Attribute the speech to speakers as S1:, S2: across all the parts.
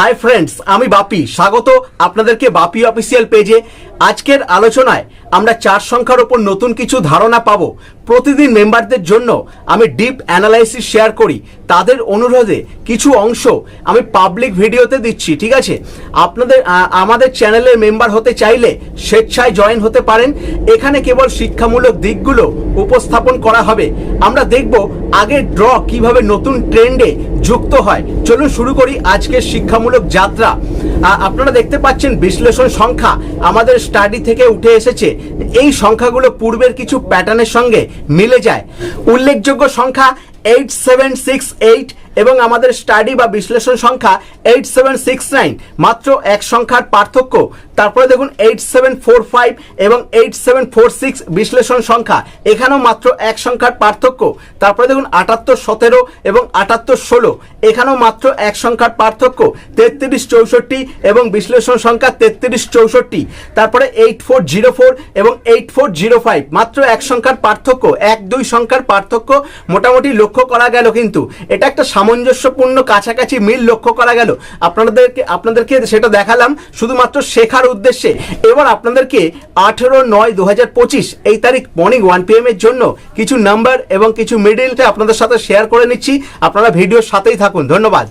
S1: Hi friends আমি বাপি। স্বাগত আপনাদেরকে বাপি অফিসিয়াল পেজে আজকের আলোচনায় আমরা চার সংখ্যার ওপর নতুন কিছু ধারণা পাবো। প্রতিদিন মেম্বারদের জন্য আমি ডিপ অ্যানালাইসিস শেয়ার করি। তাদের অনুরোধে কিছু অংশ আমি পাবলিক ভিডিওতে দিচ্ছি, ঠিক আছে? আপনাদের আমাদের চ্যানেলের মেম্বার হতে চাইলে স্বেচ্ছায় জয়েন হতে পারেন। এখানে কেবল শিক্ষামূলক দিকগুলো উপস্থাপন করা হবে। আমরা দেখব আগে ড্র কীভাবে নতুন ট্রেন্ডে যুক্ত হয়। চলুন শুরু করি আজকের শিক্ষামূলক যাত্রা। আপনারা দেখতে পাচ্ছেন বিশ্লেষণ সংখ্যা আমাদের স্টাডি থেকে উঠে এসেছে। এই সংখ্যাগুলো পূর্বের কিছু প্যাটার্নের সঙ্গে মিলে যায়। উল্লেখযোগ্য সংখ্যা এইট সেভেন সিক্স এইট এবং আমাদের স্টাডি বা বিশ্লেষণ সংখ্যা এইট সেভেন সিক্স নাইন মাত্র এক সংখ্যার পার্থক্য। তারপরে দেখুন এইট সেভেন ফোর ফাইভ এবং এইট সেভেন ফোর সিক্স বিশ্লেষণ সংখ্যা, এখানেও মাত্র এক সংখ্যার পার্থক্য। তারপরে দেখুন আটাত্তর সতেরো এবং আটাত্তর ষোলো, এখানেও মাত্র এক সংখ্যার পার্থক্য, তেত্রিশ চৌষট্টি এবং বিশ্লেষণ সংখ্যা তেত্রিশ চৌষট্টি। তারপরে এইট ফোর জিরো ফোর এবং এইট ফোর জিরো ফাইভ মাত্র এক সংখ্যার পার্থক্য, এক দুই সংখ্যার পার্থক্য। মোটামুটি লক্ষ্য করা গেল কিন্তু। এটা একটা সামঞ্জস্যপূর্ণ কাছাকাছি মিল লক্ষ্য করা গেল। আপনাদেরকে আপনাদেরকে সেটা দেখালাম শুধুমাত্র শেখার উদ্দেশ্যে। এবার আপনাদেরকে আঠেরো নয় দু পঁচিশ এই তারিখ মর্নিং ওয়ান পি এর জন্য কিছু নাম্বার এবং কিছু মিডিলটা আপনাদের সাথে শেয়ার করে নিচ্ছি। আপনারা ভিডিওর সাথেই থাকুন। ধন্যবাদ।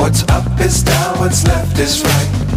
S2: What's up is down, what's left is right.